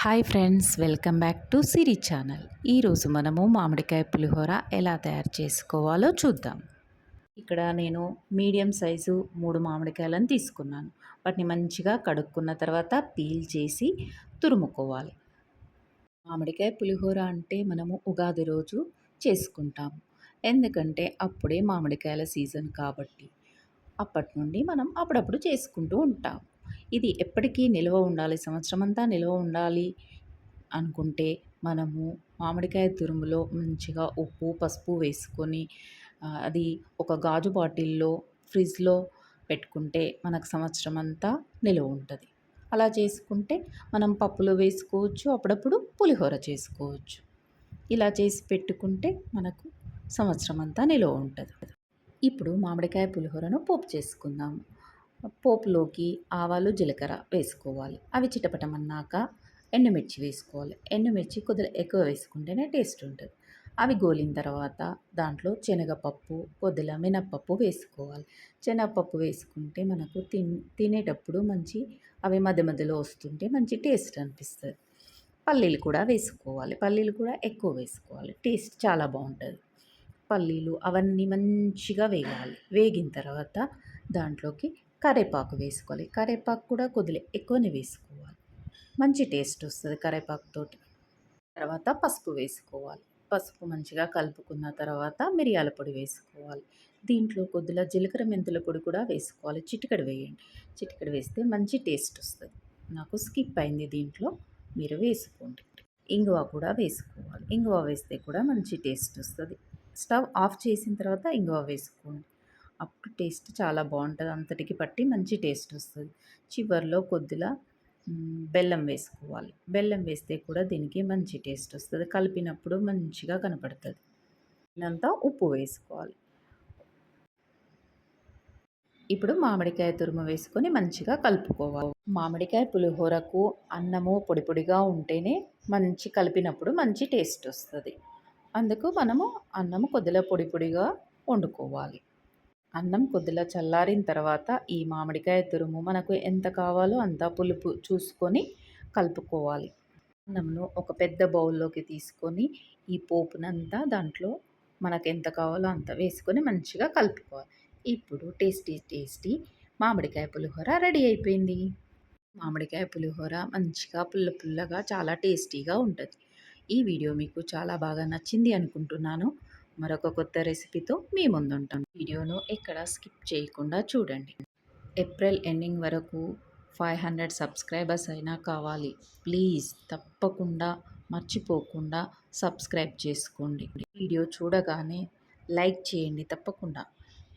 Hi friends welcome back to Siri channel. ఈరోజు మనము మామిడికాయ పులిహోర ఎలా తయారు చేసుకోవాలో చూద్దాం. ఇక్కడ నేను మీడియం సైజు మూడు మామిడికాయలను తీసుకున్నాను. వాటిని మంచిగా కడుక్కున్న తర్వాత పీల్ చేసి తురుముకోవాలి. మామిడికాయ పులిహోర అంటే మనము ఉగాది రోజు చేసుకుంటాము ఎందుకంటే అప్పుడే మామిడికాయల సీజన్ కాబట్టి అప్పటి నుండి మనం అప్పుడప్పుడు చేసుకుంటూ ఉంటాం. ఇది ఎప్పటికీ నిల్వ ఉండాలి. సంవత్సరం అంతా నిల్వ ఉండాలి అనుకుంటే మనము మామిడికాయ తురుములో మంచిగా ఉప్పు పసుపు వేసుకొని అది ఒక గాజు బాటిల్లో ఫ్రిడ్జ్లో పెట్టుకుంటే మనకు సంవత్సరం అంతా నిలువ ఉంటుంది. అలా చేసుకుంటే మనం పప్పులో వేసుకోవచ్చు అప్పుడప్పుడు పులిహోర చేసుకోవచ్చు. ఇలా చేసి పెట్టుకుంటే మనకు సంవత్సరం అంతా నిలువ ఉంటుంది. ఇప్పుడు మామిడికాయ పులిహోరను పోపు చేసుకుందాము. పోపులోకి ఆవాలు జీలకర్ర వేసుకోవాలి. అవి చిటపటమన్నాక ఎండుమిర్చి వేసుకోవాలి. ఎండుమిర్చి కొద్దిగా ఎక్కువ వేసుకుంటేనే టేస్ట్ ఉంటుంది. అవి గోలిన తర్వాత దాంట్లో శనగపప్పు కొద్దిగా మినప్పప్పు వేసుకోవాలి. శనగపప్పు వేసుకుంటే మనకు తిన్ తినేటప్పుడు మంచి అవి మధ్య మధ్యలో వస్తుంటే మంచి టేస్ట్ అనిపిస్తుంది. పల్లీలు కూడా వేసుకోవాలి. పల్లీలు కూడా ఎక్కువ వేసుకోవాలి. టేస్ట్ చాలా బాగుంటుంది. పల్లీలు అవన్నీ మంచిగా వేగాలి వేగిన తర్వాత దాంట్లోకి కరేపాకు వేసుకోవాలి. కరేపాకు కూడా కొద్దిగా ఎక్కువనే వేసుకోవాలి. మంచి టేస్ట్ వస్తుంది కరేపాకుతో తర్వాత పసుపు వేసుకోవాలి. పసుపు మంచిగా కలుపుకున్న తర్వాత మిరియాల పొడి వేసుకోవాలి. దీంట్లో కొద్దిగా జీలకర్ర మెంతుల పొడి కూడా వేసుకోవాలి. చిటికడ వేయండి. చిటికడ వేస్తే మంచి టేస్ట్ వస్తుంది. నాకు స్కిప్ అయింది దీంట్లో. మీరు వేసుకోండి. ఇంగువ కూడా వేసుకోవాలి. ఇంగువ వేస్తే కూడా మంచి టేస్ట్ వస్తుంది. స్టవ్ ఆఫ్ చేసిన తర్వాత ఇంగువ వేసుకోండి. అప్పుడు టేస్ట్ చాలా బాగుంటుంది. అంతటికి పట్టి మంచి టేస్ట్ వస్తుంది. చివరిలో కొద్దిగా బెల్లం వేసుకోవాలి. బెల్లం వేస్తే కూడా దీనికి మంచి టేస్ట్ వస్తుంది. కలిపినప్పుడు మంచిగా కనపడుతుంది. ఇదంతా ఉప్పు వేసుకోవాలి. ఇప్పుడు మామిడికాయ తురుము వేసుకొని మంచిగా కలుపుకోవాలి. మామిడికాయ పులిహోరకు అన్నము పొడి పొడిగా ఉంటేనే మంచి కలిపినప్పుడు మంచి టేస్ట్ వస్తుంది. అందుకు మనము అన్నము కొద్దిగా పొడి పొడిగా వండుకోవాలి. అన్నం కొద్దిగా చల్లారిన తర్వాత ఈ మామిడికాయ తురుము మనకు ఎంత కావాలో అంత పులుపు చూసుకొని కలుపుకోవాలి. అన్నంను ఒక పెద్ద బౌల్లోకి తీసుకొని ఈ పోపునంతా దాంట్లో మనకు ఎంత కావాలో అంత వేసుకొని మంచిగా కలుపుకోవాలి. ఇప్పుడు టేస్టీ టేస్టీ మామిడికాయ పులిహోర రెడీ అయిపోయింది. మామిడికాయ పులిహోర మంచిగా పుల్ల పుల్లగా చాలా టేస్టీగా ఉంటుంది. ఈ వీడియో మీకు చాలా బాగా నచ్చింది అనుకుంటున్నాను. మరొక కొత్త రెసిపీతో మీ ముందుంటాం. వీడియోను ఎక్కడ స్కిప్ చేయకుండా చూడండి. ఏప్రిల్ ఎండింగ్ వరకు ఫైవ్ హండ్రెడ్ సబ్స్క్రైబర్స్ అయినా కావాలి. ప్లీజ్ తప్పకుండా మర్చిపోకుండా సబ్స్క్రైబ్ చేసుకోండి. వీడియో చూడగానే లైక్ చేయండి తప్పకుండా.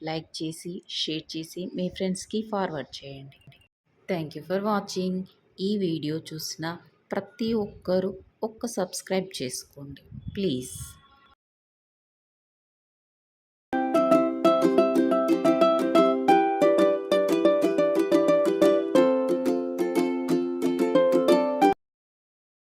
లైక్ చేసి షేర్ చేసి మీ ఫ్రెండ్స్కి ఫార్వర్డ్ చేయండి. Thank you for watching. ఈ వీడియో చూసిన ప్రతి ఒక్కరూ ఒక్క సబ్స్క్రైబ్ చేసుకోండి. ప్లీజ్.